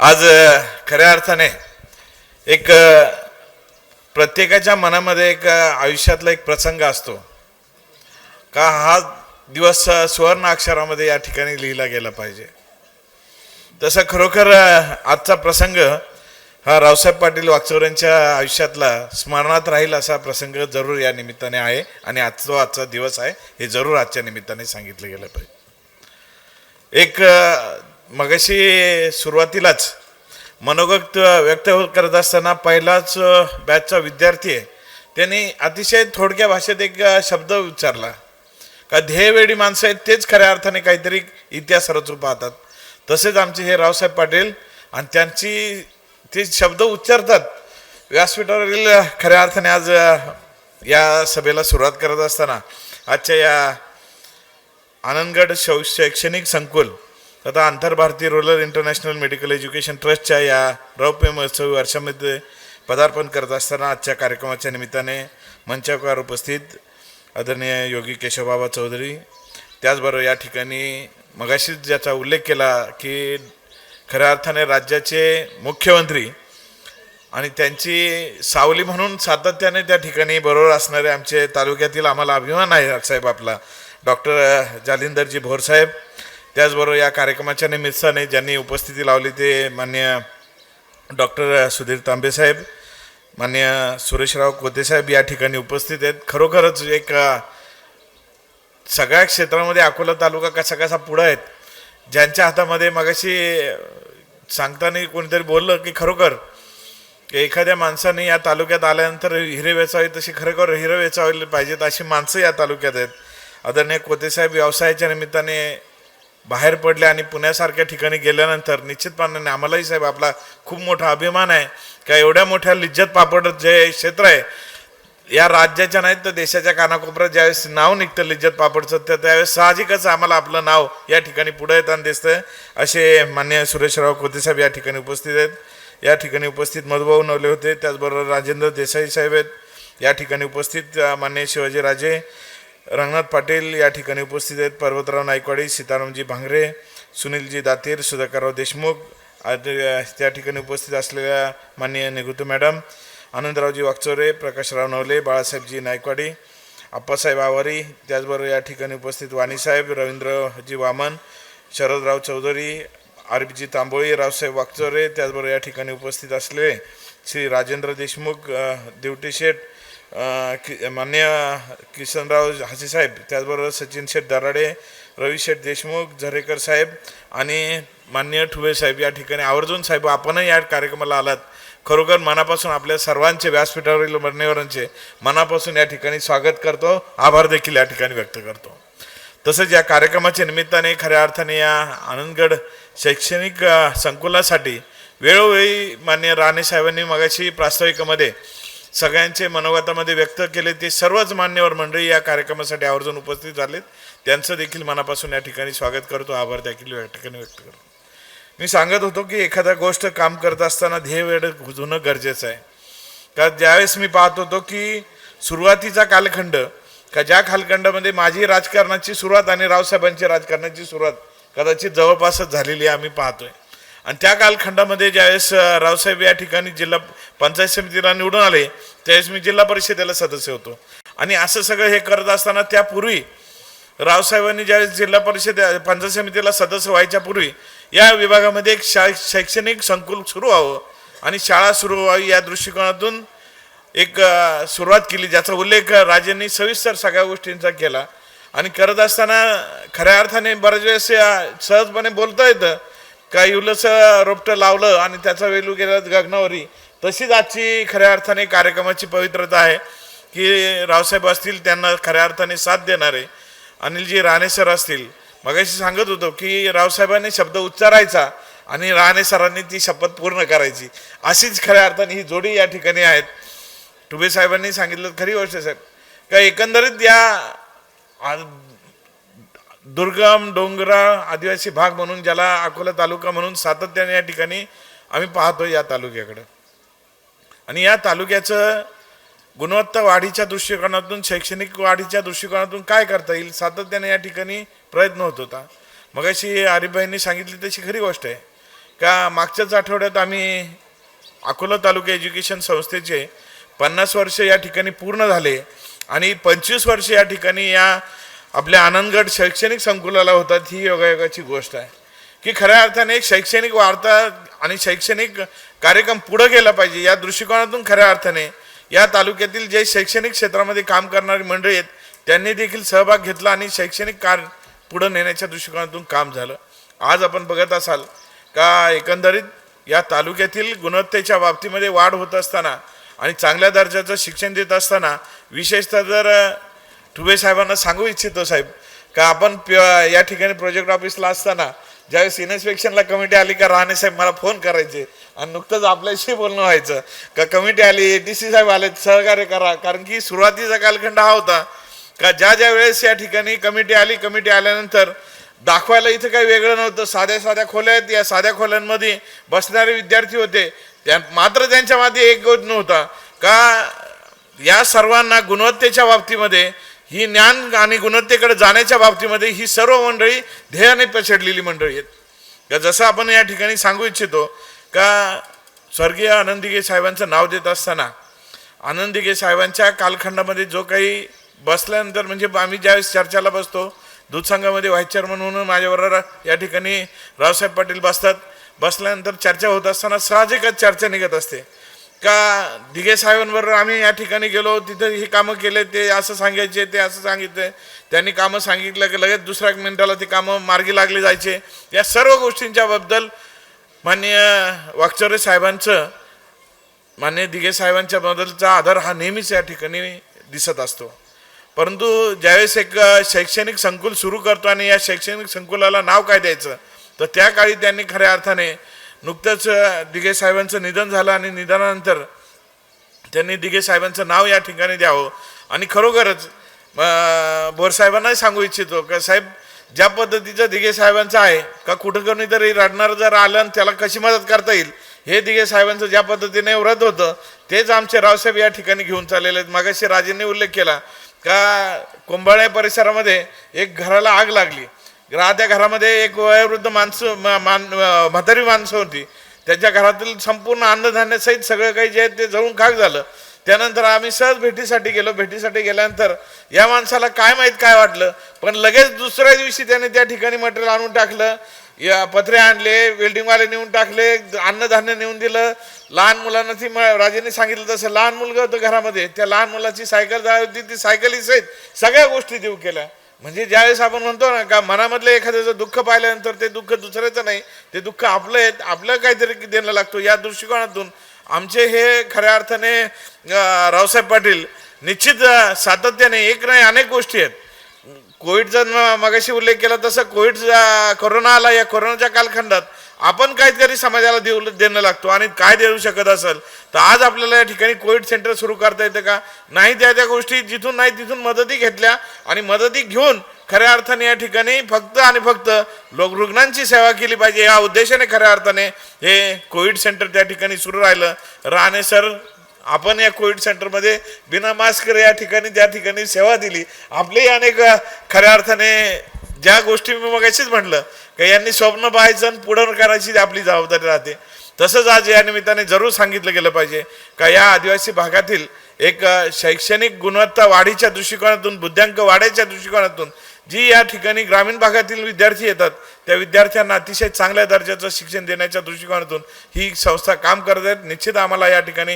आज खऱ्या अर्थाने एक प्रत्येकाच्या मनामध्ये एक आयुष्यातला एक प्रसंग असतो. का हा दिवस सुवर्ण अक्षरामध्ये या ठिकाणी लिहिला गेला पाहिजे. तसं खरोखर आजचा प्रसंग हा रावसाहेब पाटील वागचौऱ्यांच्या आयुष्यातला स्मरणात राहील असा प्रसंग जरूर या निमित्ताने आहे आणि आजचा आजचा दिवस आहे हे जरूर आजच्या निमित्ताने सांगितलं गेलं पाहिजे. एक मगाशी सुरुवातीलाच मनोगत व्यक्त करत असताना पहिलाच बॅचचा विद्यार्थी आहे. त्यांनी अतिशय थोडक्या भाषेत एक शब्द उच्चारला. का ध्येयवेळी माणसं आहेत तेच खऱ्या अर्थाने काहीतरी इतिहास रचू पाहतात. तसेच आमचे हे रावसाहेब पाटील आणि त्यांची ते शब्द उच्चारतात. व्यासपीठावरील खऱ्या अर्थाने आज या सभेला सुरुवात करत असताना आजच्या या आनंदगड शैक्षणिक संकुल तथा आंतरभारतीय रुरल इंटरनॅशनल मेडिकल एज्युकेशन ट्रस्टच्या या रौप्य महोत्सवी वर्षामध्ये पदार्पण करत असताना आजच्या कार्यक्रमाच्या निमित्ताने मंचावर उपस्थित आदरणीय योगी केशवबाबा चौधरी त्याचबरोबर या ठिकाणी मगाशीच ज्याचा उल्लेख केला की खऱ्या अर्थाने राज्याचे मुख्यमंत्री आणि त्यांची सावली म्हणून सातत्याने त्या ठिकाणी बरोबर असणारे आमचे तालुक्यातील आम्हाला अभिमान आहे साहेब आपला. डॉक्टर जालिंदरजी भोरसाहेब त्याचबरोबर या कार्यक्रमाच्या निमित्ताने ज्यांनी उपस्थिती लावली ते मान्य डॉक्टर सुधीर तांबेसाहेब मान्य सुरेशराव कोतेसाहेब या ठिकाणी उपस्थित आहेत. खरोखरच एक सगळ्या क्षेत्रामध्ये अकोला तालुका कसा कसा पुढं आहेत ज्यांच्या हातामध्ये मगाशी सांगताना कोणीतरी बोललं की खरोखर की एखाद्या माणसाने या तालुक्यात आल्यानंतर हिरे वेचावे तशी खरोखर हिरे वेचावले पाहिजेत अशी माणसं या तालुक्यात आहेत. आदरणीय कोतेसाहेब व्यवसायाच्या निमित्ताने बाहेर पडले आणि पुण्यासारख्या ठिकाणी गेल्यानंतर निश्चितपणाने आम्हालाही साहेब आपला खूप मोठा अभिमान आहे. का एवढ्या मोठ्या लिज्जत पापड जे क्षेत्र आहे या राज्याच्या नाहीत तर देशाच्या कानाकोपऱ्यात ज्यावेळेस नाव निघतं लिज्जत पापडचं तर त्यावेळेस साहजिकच आम्हाला आपलं नाव या ठिकाणी पुढं येताना दिसतं असे मान्य सुरेशराव कोतेसाहेब या ठिकाणी उपस्थित आहेत. या ठिकाणी उपस्थित मधुभाऊ नवले होते त्याचबरोबर राजेंद्र देसाई साहेब आहेत. या ठिकाणी उपस्थित मान्य शिवाजीराजे रंगनाथ पाटील या ठिकाणी उपस्थित आहेत. पर्वतराव नायकवाडी सीतारामजी भांगरे सुनीलजी दातीर सुधाकरराव देशमुख त्या ठिकाणी उपस्थित असलेल्या माननीय निघुतू मॅडम आनंदरावजी वागचोरे प्रकाशराव नवले बाळासाहेबजी नायकवाडी आप्पासाहेब आवारी त्याचबरोबर या ठिकाणी उपस्थित वाणीसाहेब रवींद्रजी वामन शरदराव चौधरी आरबीजी तांबोळी रावसाहेब वागचोरे त्याचबरोबर या ठिकाणी उपस्थित असलेले श्री राजेंद्र देशमुख अ, दिवटी शेठ मान्य किशनराव हसीसाहेब त्याचबरोबर सचिन शेठ दराडे रवी शेठ देशमुख झरेकर साहेब आणि मान्य ठुबे साहेब या ठिकाणी. आवर्जून साहेब आपणही या कार्यक्रमाला आलात. खरोखर मनापासून आपल्या सर्वांचे व्यासपीठावरील मान्यवरांचे मनापासून या ठिकाणी स्वागत करतो. आभार देखील या ठिकाणी व्यक्त करतो. तसंच या कार्यक्रमाच्या निमित्ताने खऱ्या अर्थाने या आनंदगड शैक्षणिक संकुलासाठी वेळोवेळी मान्य राणे साहेबांनी मगाशी प्रास्ताविकामध्ये सगळ्यांचे मनोगतामध्ये व्यक्त केले ते सर्वच मान्यवर मंडळी या कार्यक्रमासाठी आवर्जून उपस्थित झालेत. त्यांचं देखील मनापासून या ठिकाणी स्वागत करतो. आभार देखील या ठिकाणी व्यक्त करतो. मी सांगत होतो की एखादा गोष्ट काम करत असताना ध्येय वेळ होणं गरजेचं आहे. का ज्यावेळेस मी पाहत होतो की सुरुवातीचा कालखंड का ज्या कालखंडामध्ये माझी राजकारणाची सुरुवात आणि रावसाहेबांची राजकारणाची सुरुवात कदाचित जवळपासच झालेली आहे आम्ही पाहतोय. आणि त्या कालखंडामध्ये ज्यावेळेस रावसाहेब या ठिकाणी जिल्हा पंचायत समितीला निवडून आले त्यावेळेस मी जिल्हा परिषदेला सदस्य होतो. आणि असं सगळं हे करत असताना त्यापूर्वी रावसाहेबांनी ज्यावेळेस जिल्हा परिषद पंचायत समितीला सदस्य व्हायच्या पूर्वी या विभागामध्ये एक शा शैक्षणिक संकुल सुरू व्हावं आणि शाळा सुरू व्हावी या दृष्टिकोनातून एक सुरुवात केली ज्याचा उल्लेख राजेंनी सविस्तर सगळ्या गोष्टींचा केला. आणि करत असताना खऱ्या अर्थाने बऱ्याच वेळेस सहजपणे बोलता येतं. का इवलंसं रोपटं लावलं आणि त्याचा वेलू गेला गगनावरी. तशीच आजची खऱ्या अर्थाने कार्यक्रमाची पवित्रता आहे की रावसाहेब असतील त्यांना खऱ्या अर्थाने साथ देणारे अनिलजी राणे सर असतील. मगाशी सांगत होतो की रावसाहेबांनी शब्द उच्चारायचा आणि राणे सरांनी ती शपथ पूर्ण करायची. अशीच खऱ्या अर्थाने ही जोडी या ठिकाणी आहेत. टुबे साहेबांनी सांगितलं खरी गोष्ट साहेब. का एकंदरीत या दुर्गम डोंगरा आदिवासी भाग म्हणून ज्याला अकोला तालुका म्हणून सातत्याने या ठिकाणी आम्ही पाहतो या तालुक्याकडं. आणि या तालुक्याचं गुणवत्ता वाढीच्या दृष्टिकोनातून शैक्षणिक वाढीच्या दृष्टिकोनातून काय करता येईल सातत्याने या ठिकाणी प्रयत्न होत होता. मगाशी आरिफबाईंनी सांगितली तशी खरी गोष्ट आहे. का मागच्याच आठवड्यात आम्ही अकोला तालुका एज्युकेशन संस्थेचे पन्नास वर्ष या ठिकाणी पूर्ण झाले आणि पंचवीस वर्ष या ठिकाणी या आपल्या आनंदगड शैक्षणिक संकुलाला होतात ही योगायोगाची गोष्ट आहे. की खऱ्या अर्थाने एक शैक्षणिक वार्ता आणि शैक्षणिक कार्यक्रम पुढं गेला पाहिजे या दृष्टिकोनातून खऱ्या अर्थाने या तालुक्यातील जे शैक्षणिक क्षेत्रामध्ये काम करणारी मंडळी आहेत त्यांनी देखील सहभाग घेतला आणि शैक्षणिक कार्य पुढं नेण्याच्या दृष्टिकोनातून काम झालं. आज आपण बघत असाल का एकंदरीत या तालुक्यातील गुणवत्तेच्या बाबतीमध्ये वाढ होत असताना आणि चांगल्या दर्जाचं शिक्षण देत असताना विशेषतः जर टुबे साहेबांना सांगू इच्छितो साहेब का आपण प- या ठिकाणी प्रोजेक्ट ऑफिसला असताना ज्यावेळेस इन्स्पेक्शनला कमिटी आली का राणे साहेब मला फोन करायचे आणि नुकतंच आपल्याशी बोलणं व्हायचं का कमिटी आली ए डी सी साहेब आले सहकार्य करा. कारण की सुरुवातीचा कालखंड हा होता का ज्या ज्या वेळेस या ठिकाणी कमिटी आली कमिटी आल्यानंतर दाखवायला इथं काही वेगळं नव्हतं. साध्या साध्या खोल्या आहेत. या साध्या खोल्यांमध्ये बसणारे विद्यार्थी होते. त्या मात्र त्यांच्या मागे एक गोष्ट नव्हता. का या सर्वांना गुणवत्तेच्या बाबतीमध्ये ही ज्ञान आणि गुणवत्तेकडे जाण्याच्या बाबतीमध्ये ही सर्व मंडळी ध्येयाने पछडलेली मंडळी आहेत. का जसं आपण या ठिकाणी सांगू इच्छितो का स्वर्गीय आनंदिगे साहेबांचं नाव देत असताना आनंदिगे साहेबांच्या कालखंडामध्ये जो काही बसल्यानंतर म्हणजे आम्ही ज्यावेळेस चर्चाला बसतो दूधसंघामध्ये व्हाईस चेअरमन म्हणून माझ्याबरोबर या ठिकाणी रावसाहेब पाटील बसतात. बसल्यानंतर चर्चा होत असताना साहजिकच चर्चा निघत असते. का दिघे साहेबांबरोबर आम्ही या ठिकाणी गेलो तिथं ही कामं केले ते असं सांगायचे ते असं सांगितले. त्यांनी कामं सांगितलं की लगेच दुसऱ्या मिनिटाला ती कामं मार्गी लागली जायचे. या सर्व गोष्टींच्या बद्दल माननीय साहेबांचं मान्य दिघे साहेबांच्या बद्दलचा आधार हा नेहमीच या ठिकाणी दिसत असतो. परंतु ज्यावेळेस एक शैक्षणिक संकुल सुरू करतो आणि या शैक्षणिक संकुलाला नाव काय द्यायचं तर त्या काळी त्यांनी खऱ्या अर्थाने नुकतंच दिघे साहेबांचं निधन झालं आणि निधनानंतर त्यांनी दिघे साहेबांचं नाव या ठिकाणी द्यावं. आणि खरोखरच भोरसाहेबांनाही सांगू इच्छितो का साहेब ज्या पद्धतीचं दिघे साहेबांचं आहे का कुठं कोणीतरी रडणार जर आलं आणि त्याला कशी मदत करता येईल हे दिघे साहेबांचं ज्या पद्धतीने व्रत होतं तेच आमचे रावसाहेब या ठिकाणी घेऊन चाललेले आहेत. मागाशी राजेंनी उल्लेख केला का कुंभाळ्या परिसरामध्ये एक घराला आग लागली. राहत्या घरामध्ये एक वयोवृद्ध माणसं मा- मान म्हातारी माणसं होती. त्याच्या घरातील संपूर्ण अन्नधान्यासहित सगळं काही जे आहे ते जळून खाक झालं. त्यानंतर आम्ही सहज भेटीसाठी गेलो. भेटीसाठी गेल्यानंतर या माणसाला काय माहीत काय वाटलं? पण लगेच दुसऱ्या दिवशी त्याने त्या ठिकाणी मटेरियल आणून टाकलं. या पत्रे आणले वेल्डिंगवाले नेऊन टाकले अन्नधान्य नेऊन दिलं. लहान मुलांना ती म- राजेंनी सांगितलं तसं लहान मुलगा होतं घरामध्ये. त्या लहान मुलाची सायकल जाळी होती ती सायकलीसहित सगळ्या गोष्टी देऊ केल्या. म्हणजे ज्यावेळेस आपण म्हणतो ना का मनामधलं एखाद्याचं दुःख पाहिल्यानंतर ते दुःख दुसऱ्याचं नाही ते दुःख आपलं आहे आपलं काहीतरी देणं लागतो. या दृष्टिकोनातून आमचे हे खऱ्या अर्थाने रावसाहेब पाटील निश्चित सातत्याने एक नाही अनेक गोष्टी आहेत. कोविडचा मगाशी उल्लेख केला तसं कोविड कोरोना आला या कोरोनाच्या कालखंडात आपण काहीतरी समाजाला देऊ देणं लागतो आणि काय देऊ शकत असेल तर आज आपल्याला या ठिकाणी कोविड सेंटर सुरू करता येतं का? नाही त्या त्या गोष्टी जिथून नाही तिथून मदती घेतल्या आणि मदती घेऊन खऱ्या अर्थाने या ठिकाणी फक्त आणि फक्त लोक रुग्णांची सेवा केली पाहिजे. या उद्देशाने खऱ्या अर्थाने हे कोविड सेंटर त्या ठिकाणी सुरू राहिलं. राहणे सर आपण या कोविड सेंटरमध्ये बिना मास्क या ठिकाणी त्या ठिकाणी सेवा दिली. आपले अनेक खऱ्या अर्थाने ज्या गोष्टी मी मग म्हटलं का यांनी स्वप्न पाहायचं आणि पुढं करायची आपली जबाबदारी राहते. तसंच आज या निमित्ताने जरूर सांगितलं गेलं पाहिजे का या आदिवासी भागातील एक शैक्षणिक गुणवत्ता वाढीच्या दृष्टिकोनातून बुद्ध्यांक वाढायच्या दृष्टिकोनातून जी या ठिकाणी ग्रामीण भागातील विद्यार्थी येतात त्या विद्यार्थ्यांना अतिशय चांगल्या दर्जाचं शिक्षण देण्याच्या दृष्टिकोनातून ही संस्था काम करत आहेत. निश्चित आम्हाला या ठिकाणी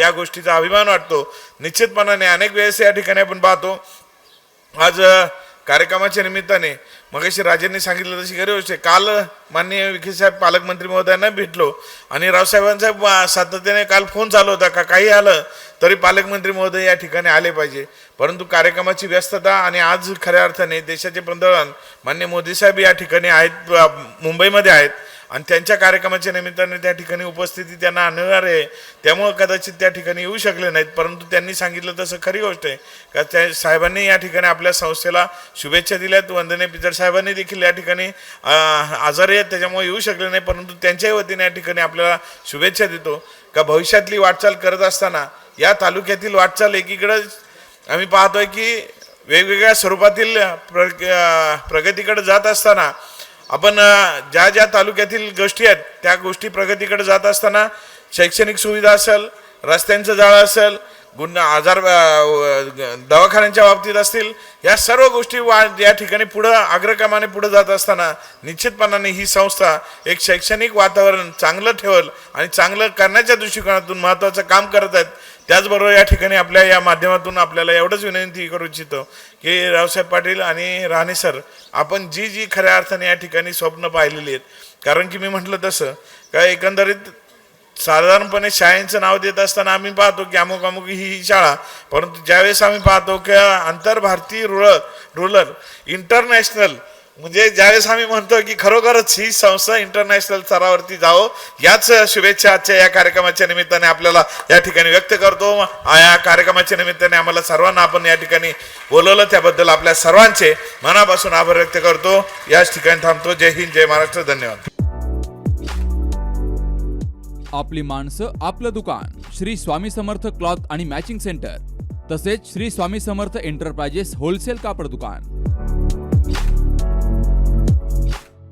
या गोष्टीचा अभिमान वाटतो. निश्चितपणाने अनेक वेळेस या ठिकाणी आपण पाहतो. आज कार्यक्रमाच्या निमित्ताने मगाशी राजेंनी सांगितलं तशी खरी गोष्ट आहे. काल माननीय विखे साहेब पालकमंत्री महोदयांना भेटलो आणि रावसाहेबांचा सातत्याने काल फोन चालू होता का काही आलं तरी पालकमंत्री महोदय या ठिकाणी आले पाहिजे. परंतु कार्यक्रमाची व्यस्तता आणि आज खऱ्या अर्थाने देशाचे पंतप्रधान मान्य मोदी साहेब या ठिकाणी आहेत मुंबईमध्ये आहेत. आणि त्यांच्या कार्यक्रमाच्या निमित्ताने त्या ठिकाणी उपस्थिती त्यांना अनिवार्य आहे. त्यामुळं कदाचित त्या ठिकाणी येऊ शकले नाहीत. परंतु त्यांनी सांगितलं तसं खरी गोष्ट आहे. का त्या साहेबांनी या ठिकाणी आपल्या संस्थेला शुभेच्छा दिल्यात. वंदने पितर साहेबांनी देखील या ठिकाणी आजारी आहेत. त्याच्यामुळे येऊ शकले नाही परंतु त्यांच्याही वतीने या ठिकाणी आपल्याला शुभेच्छा देतो. का भविष्यातली वाटचाल करत असताना या तालुक्यातील वाटचाल एकीकडं आम्ही पाहतोय की वेगवेगळ्या स्वरूपातील प्र प्रगतीकडे जात असताना आपण ज्या ज्या तालुक्यातील गोष्टी आहेत त्या गोष्टी प्रगतीकडे जात असताना शैक्षणिक सुविधा असेल रस्त्यांचं जाळं असेल गुन्हा आजार दवाखान्यांच्या बाबतीत असतील या सर्व गोष्टी वा या ठिकाणी पुढं अग्रक्रमाने पुढं जात असताना निश्चितपणाने ही संस्था एक शैक्षणिक वातावरण चांगलं ठेवल आणि चांगलं करण्याच्या दृष्टिकोनातून महत्त्वाचं काम करत आहेत त्याचबरोबर या ठिकाणी आपल्या या माध्यमातून आपल्याला एवढंच विनंती करू इच्छितो की रावसाहेब पाटील आणि राणे सर आपण जी जी खऱ्या अर्थाने या ठिकाणी स्वप्न पाहिलेली आहेत. कारण की मी म्हटलं तसं का एकंदरीत साधारणपणे शाळेचं नाव देत असताना आम्ही पाहतो की अमुक अमुक ही शाळा परंतु ज्यावेळेस आम्ही पाहतो की आंतरभारतीय रुरल रुरल इंटरनॅशनल म्हणजे ज्यावेळेस आम्ही म्हणतो की खरोखरच ही संस्था इंटरनॅशनल स्तरावरती जावं याच शुभेच्छा आजच्या या कार्यक्रमाच्या निमित्ताने आपल्याला या ठिकाणी व्यक्त करतो. या कार्यक्रमाच्या निमित्ताने आम्हाला सर्वांना आपण या ठिकाणी बोलवलं. त्याबद्दल आपल्या सर्वांचे मनापासून आभार व्यक्त करतो. याच ठिकाणी थांबतो. जय हिंद जय महाराष्ट्र. धन्यवाद. आपली माणसं आपलं दुकान. श्री स्वामी समर्थ क्लॉथ आणि मॅचिंग सेंटर. तसेच श्री स्वामी समर्थ एंटरप्राइजेस होलसेल कापड दुकान.